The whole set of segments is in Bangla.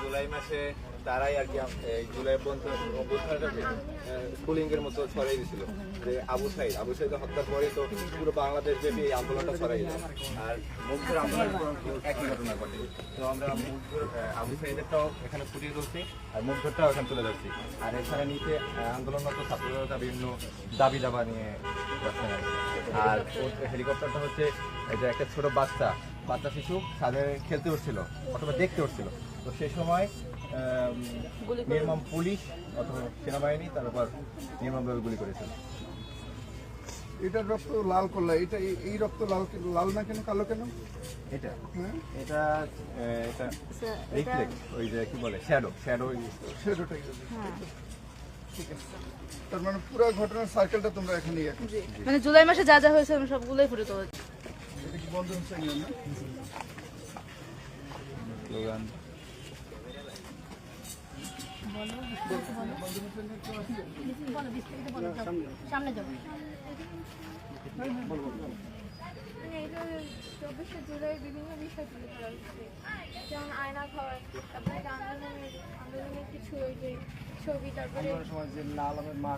জুলাই মাসে তারাই আর জুলাই মতো ছড়াই যে আবু আবু তো পুরো বাংলাদেশ এই আন্দোলনটা ছড়াই আর পর একই ঘটনা ঘটে। তো আমরা আবু এখানে আর এখানে তুলে ধরছি। আর এছাড়া নিচে আন্দোলনরত ছাত্ররা বিভিন্ন দাবি দাবা নিয়ে আর ওর হেলিকপ্টারটা হচ্ছে এই যে একটা ছোট বাচ্চা বাচ্চা শিশু ছাদে খেলতে উঠছিল অথবা দেখতে উঠছিল। তো সেই সময় নির্মম পুলিশ অথবা সেনাবাহিনী তার উপর নির্মমভাবে গুলি করেছিল। এটার রক্ত লাল করলা এটা এই- এই রক্ত লাল কেন- লাল না কেন কালো কেন? এটা হ্যাঁ? এটা আহ, এটা রিফ্লেক্ট ওই যে কি বলে শ্যাডো শ্যাডো সেটাই ঠিক আছে। তার মানে পুরো ঘটনার সার্কেলটা তোমরা এখানে। মানে জুলাই মাসে যা যা হয়েছে আমি সবগুলোই ফুটে তুলেছি এটা কি বন্ধ হচ্ছে না? স্লোগান। সামনে যাব চব্বিশে জুলাই বিভিন্ন বিষয় তুলে ধরা হচ্ছে যেমন আয়না ঘর তারপরে আন্দোলনের আন্দোলনের কিছু ওই যে ছবি তারপরে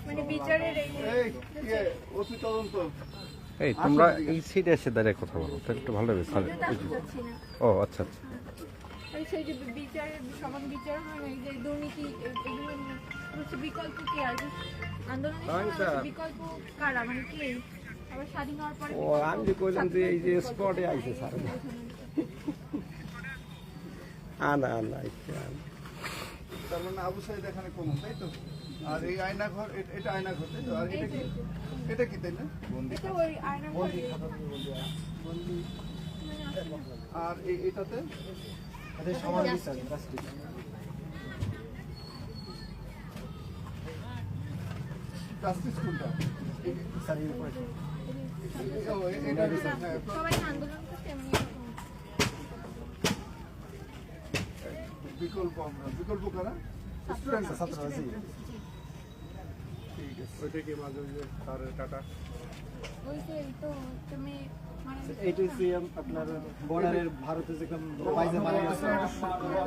মানে বিচারের এই ইয়ে তোমরা এই সিটে এসে দাঁড়িয়ে কথা বলো তাহলে একটু ভালো হবে ও আচ্ছা আচ্ছা। সেই যে বিচারের সমান বিচার হয় না এই যে দুর্নীতি এগুলো হচ্ছে বিকল্প কে আর? যে আন্দোলনের বিকল্প কারা? মানে কে? আবার স্বাধীন হওয়ার পরে ও আমি যে কইলাম যে এই যে স্পটে আইছে স্যার। আনা আনা। তার মানে আবু সাইদ এখানে কম তাই তো? আর এই আয়না ঘর এটা আয়না ঘর তাই তো? আর এটা কি? এটা কি তাই না? এটা ওই আর এই এটাতে? এ- এটা হ্যাঁ, সবাই আন্দোলন করছে বিকল্প আমরা। বিকল্প কারা? স্টুডেন্ট ছাত্ররা জি। ওই যে এই তো তুমি মানে এইটা হচ্ছে আপনার বর্ডারের ভারতে যেরকম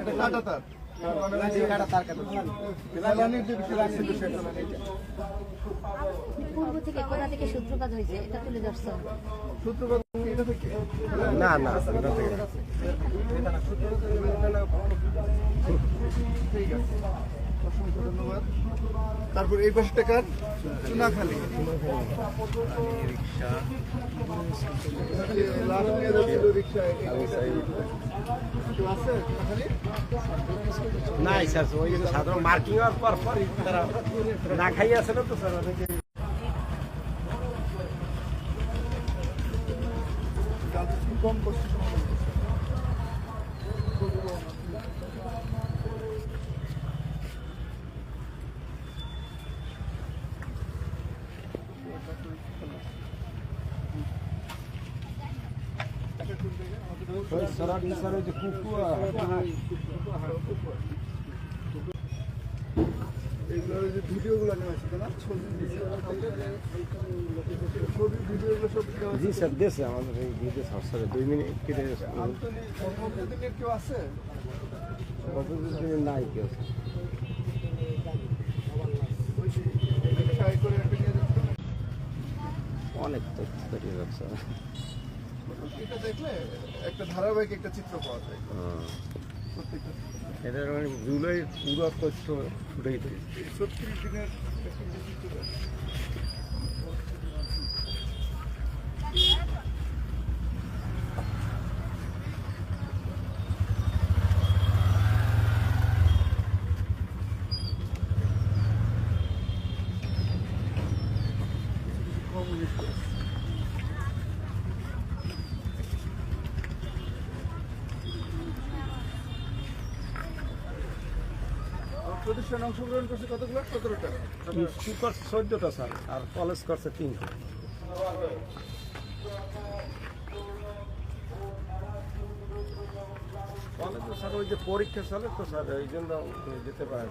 এটা কাটা তার। না না। ঠিক আছে অসংখ্য ধন্যবাদ তারপর এই পাশে টাকার চুনাখালি নাই স্যার ওই সাধারণ মার্কিং হওয়ার পর পর তারা না খাই আছে না তো স্যার অনেকে কম কষ্ট স্যার ওই যে কুকুয়া এগুলো যে ভিডিওগুলো নেওয়া ছবি ছবি ভিডিওগুলো সব জি স্যার, দিয়েছে আমাদের এই ভিডিও স্যার দুই মিনিট কেটে গেছে কেউ আছে কতদিন নাই কেউ? অনেক তথ্য হচ্ছে এটা দেখলে একটা ধারাবাহিক একটা চিত্র পাওয়া যায়। প্রত্যেকটা এটা মানে জুলাই পুরো তথ্য ফুটেই থাকে ছত্রিশ দিনের প্রতিষ্ঠান অংশগ্রহণ করছে কতগুলো? সতেরোটা স্কুল চোদ্দটা স্যার আর কলেজ করছে তিনটা। কলেজে স্যার ওই যে পরীক্ষা চলে তো স্যার ওই জন্য যেতে পারে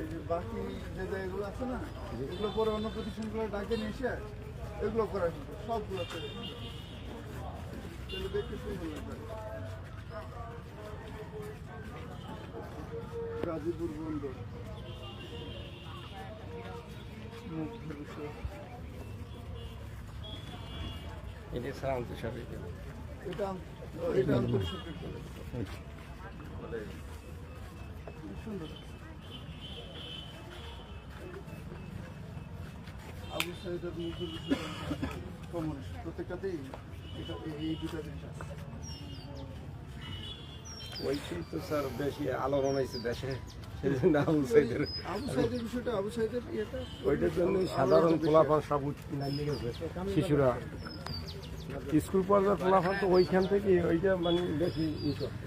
এই যে বাকি যে জায়গাগুলো আছে না এগুলো পরে অন্য প্রতিষ্ঠানগুলো ডাকে নিয়ে এসে এগুলো করা কিন্তু সবগুলোতে দেখতে গাজীপুর বন্দর। এটা ছাড়া আমাদের এটা। এটা সুন্দর। আবু সাইদের মুখের কমন প্রত্যেকটাতেই এটা এই দুটা জিনিস আছে। ওইটাই তো স্যার বেশি আলোড়ন হয়েছে দেশে। ওইটার জন্য সাধারণ পোলাপান সব শিশুরা। স্কুল পর্যায়ে পোলাপান তো ওইখান থেকে ওইটা মানে বেশি ই করছে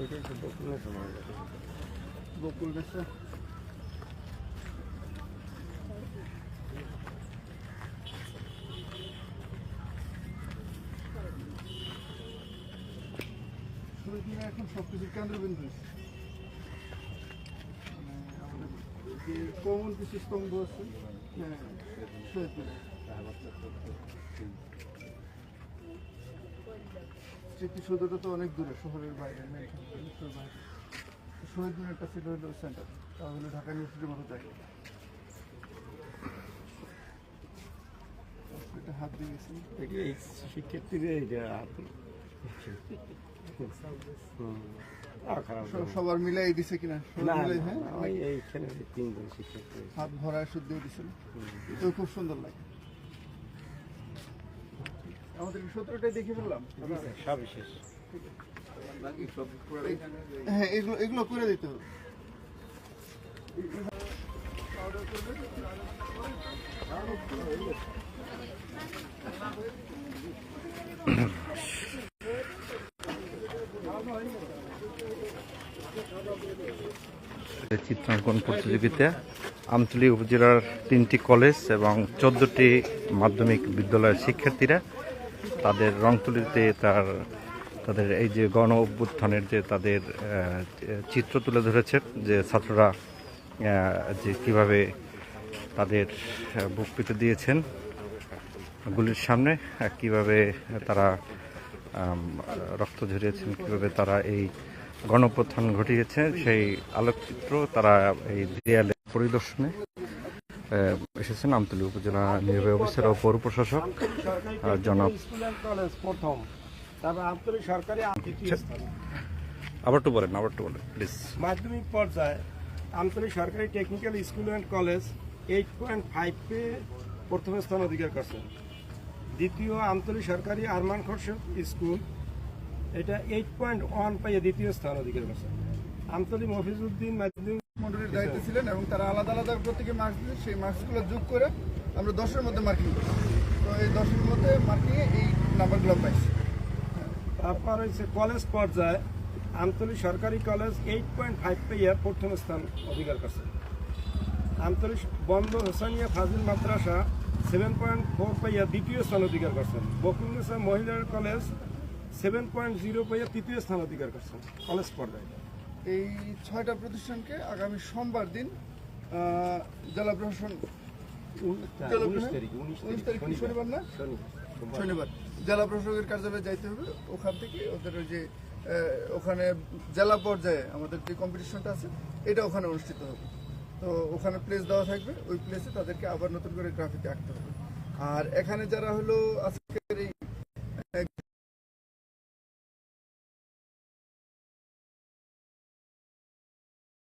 ওইটা একটু বকুলের সময় বকুল বেশা এখন সবকিছুর কেন্দ্রবিন্দু। মানে যে কমন কিছু স্তম্ভ আছে হ্যাঁ স্মৃতিসৌধটা তো অনেক দূরে শহরের বাইরে মেন শহরের বাইরে। শহীদ মিনারটা ছিল হলো সেন্টার তাহলে ঢাকা ইউনিভার্সিটির মতো জায়গা। এটা হাত দিয়ে গেছি। এই এটা সবার মিলাই দিছে কিনা? হ্যাঁ? হাত ভরা দিছিল তো খুব সুন্দর লাগে। আমাদের সতেরোটাই দেখে ফেললাম। সবিশেষ হ্যাঁ এগুলো এগুলো করে দিতে হবে। চিত্রাঙ্কন প্রতিযোগিতা আমতলী উপজেলার তিনটি কলেজ এবং চোদ্দোটি মাধ্যমিক বিদ্যালয়ের শিক্ষার্থীরা তাদের রংতুলিতে তার, তাদের এই যে গণ অভ্যুত্থানের যে তাদের চিত্র তুলে ধরেছে, যে ছাত্ররা যে কীভাবে তাদের বুক পেতে দিয়েছেন গুলির সামনে কীভাবে তারা রক্ত ঝরিয়েছেন, কীভাবে তারা এই গণপ্রথান ঘটিয়েছে, সেই আলোকচিত্র তারা এই দেয়ালে পরিদর্শনে এসেছেন আমতলী উপজেলা নির্বাহী অফিসার ও পৌর প্রশাসক জনাব প্রথম বলেন আবার বলেন প্লিজ মাধ্যমিক পর্যায়ে আন্তরিক সরকারি technical school and college eight point ফাইভে প্রথম স্থান অধিকার করছেন দ্বিতীয় আন্তরিক সরকারি আরমান খরশদ স্কুল এটা এইট পয়েন্ট ওয়ান পাইয়ে দ্বিতীয় স্থান অধিকার করছেন আমতলি মফিজউদ্দিন মাধ্যমিক মন্ডলীর দায়িত্বে ছিলেন এবং তারা আলাদা আলাদা প্রত্যেকে মার্কস দিয়েছে। সেই মার্কসগুলো যোগ করে আমরা দশের মধ্যে মার্কিং করি তো এই দশের মধ্যে মার্কিংয়ে এই নাম্বারগুলো পাইছি। তারপর হচ্ছে কলেজ পর্যায়ে আমতলী সরকারি কলেজ এইট পয়েন্ট ফাইভ পেয়ে প্রথম স্থান অধিকার করছে। আমতলী বন্ধ হোসানিয়া ফাজিল মাদ্রাসা সেভেন পয়েন্ট ফোর পাইয়া দ্বিতীয় স্থান অধিকার করছেন বকুলনেসা মহিলার কলেজ সেভেন পয়েন্ট জিরো পাইয়া তৃতীয় স্থান অধিকার করছেন কলেজ পর্যায়ে। এই ছয়টা প্রতিষ্ঠানকে আগামী সোমবার দিন জেলা প্রশাসন শনিবার। না? শনিবার জেলা প্রশাসকের কার্যালয়ে যাইতে হবে। ওখান থেকে ওদের যে ওখানে জেলা পর্যায়ে আমাদের যে কম্পিটিশনটা আছে এটা ওখানে অনুষ্ঠিত হবে। তো ওখানে প্লেস দেওয়া থাকবে। ওই প্লেসে তাদেরকে আবার নতুন করে গ্রাফিতে আঁকতে হবে। আর এখানে যারা হলো আজকে